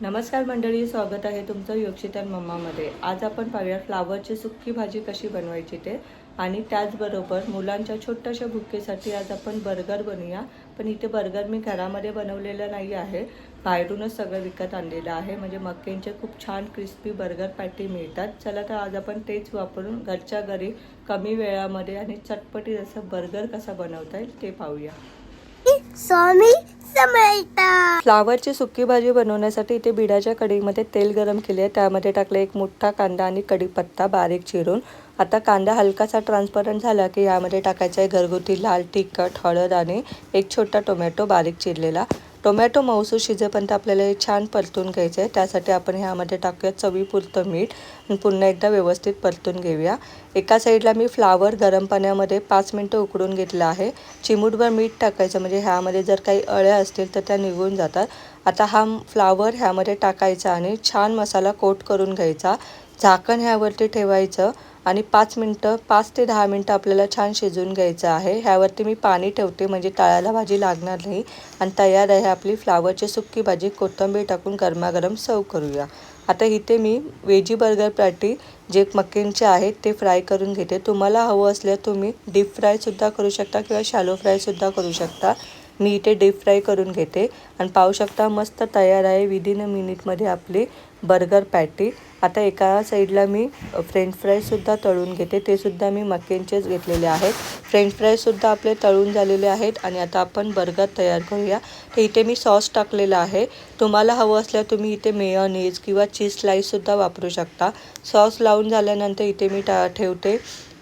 नमस्कार मंडळी स्वागत आहे तुमचं योक्षितन मम्मामध्ये. आज आपण पाहूया फ्लावरची सुक्की भाजी कशी बनवायची ते. आणि त्याचबरोबर मुलांच्या छोट्याशा भुकेसाठी आज आपण बर्गर बनवूया. पण इथे बर्गर मी घरामध्ये बनवलेलं नाही आहे. बाहेरूनच सगळं विकत आणलेलं आहे. म्हणजे मक्केंचे खूप छान क्रिस्पी बर्गर पॅटी मिळतात. चला तर आज आपण तेच वापरून घरच्या घरी कमी वेळामध्ये आणि चटपटीत असं बर्गर कसा बनवता येईल ते पाहूया. स्वामी समर्थ. फ्लावरची सुकी भाजी बनवण्यासाठी इथे बिडाच्या कढईमध्ये तेल गरम केले आहे. त्यामध्ये टाकले एक मोठा कांदा आणि कढीपत्ता बारीक चिरून. आता कांदा हलकासा ट्रान्सपरंट झाला की यामध्ये टाकायचं आहे घरगुती लाल तिखट हळद आणि एक छोटा टोमॅटो बारीक चिरलेला. टोमॅटो मऊसूर शिजेपर्यंत आपल्याला हे छान परतून घ्यायचं आहे. त्यासाठी आपण ह्यामध्ये टाकूया चवीपुरतं मीठ. आणि पुन्हा एकदा व्यवस्थित परतून घेऊया. एका साईडला मी फ्लावर गरम पाण्यामध्ये पाच मिनटं उकडून घेतलं आहे. चिमूटभर मीठ टाकायचं म्हणजे ह्यामध्ये जर काही अळ्या असतील तर त्या निघून जातात. आता हा फ्लावर ह्यामध्ये टाकायचा आणि छान मसाला कोट करून घ्यायचा. झाकण ह्यावरती ठेवायचं आणि पाच मिनटं पाच ते दहा मिनटं आपल्याला छान शिजवून घ्यायचं आहे. ह्यावरती मी पाणी ठेवते म्हणजे तळायला भाजी लागणार नाही. आणि तयार आहे आपली फ्लावरची सुक्की भाजी कोथिंबीर टाकून गरमागरम सर्व करूया. आता इथे मी वेजी बर्गर पॅटी जे मक्कींचे आहेत ते फ्राय करून घेते. तुम्हाला हवं असल्यास तुम्ही डीप फ्रायसुद्धा करू शकता किंवा शॅलो फ्रायसुद्धा करू शकता. मी इथे डीप फ्राय करून घेते. आणि पाहू शकता मस्त तयार आहे. विदिन अ मिनिटमध्ये आपली बर्गर पॅटी आता एका साईडला मी फ्रेंच फ्रायसुद्धा तळून घेते. ते सुद्धा मी मक्केनचेच घेतलेले आहेत. फ्रेंच फ्रायसुद्धा आपले तळून झालेले आहेत. आणि आता आपण बर्गर तयार करूया. तर इथे मी सॉस टाकलेला आहे. तुम्हाला हवं असल्यास तुम्ही इथे मेयोनीज किंवा चीज स्लाईससुद्धा वापरू शकता. सॉस लावून झाल्यानंतर इथे मी टा ठेवते.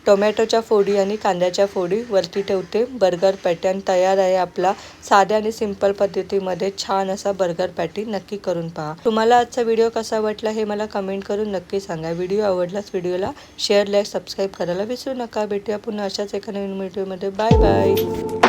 टोमॅटोच्या फोडी आणि कांद्याच्या फोडी वरती ठेवते. बर्गर पॅटर्न तयार आहे आपला. साध्या आणि सिंपल पद्धतीमध्ये छान असा बर्गर पॅटी नक्की करून पहा. तुम्हाला आजचा व्हिडिओ कसा वाटला हे मला कमेंट करून नक्की सांगा. व्हिडिओ आवडलाच व्हिडिओला शेअर लाईक सबस्क्राईब करायला विसरू नका. भेटूया पुन्हा अशाच एका नवीन व्हिडिओमध्ये. Bye bye.